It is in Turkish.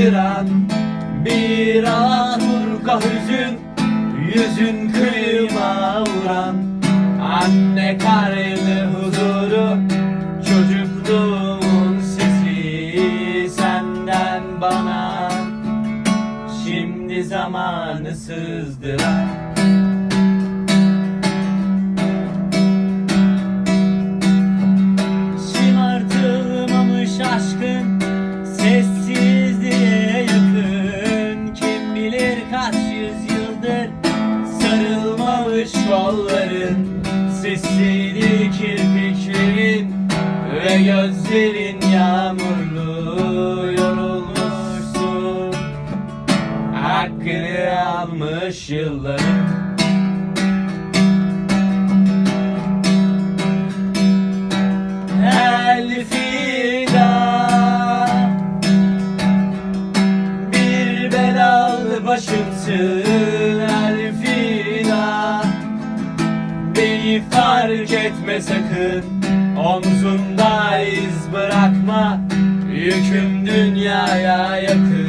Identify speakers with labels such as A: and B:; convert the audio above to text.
A: bastıran Bir Alaturka hüzün Yüzün kıyıma vuran Anne karnı huzuru Çocukluğumun sesi Senden bana. Şimdi zamanı sızdıran Sarılmamış kolların Sessizdi kirpiklerin Ve gözlerin yağmurlu Yorulmuşsun. Hakkını almış yılların. Başımsın Fark etme sakın. Omzunda iz bırakma. Yüküm dünyaya yakın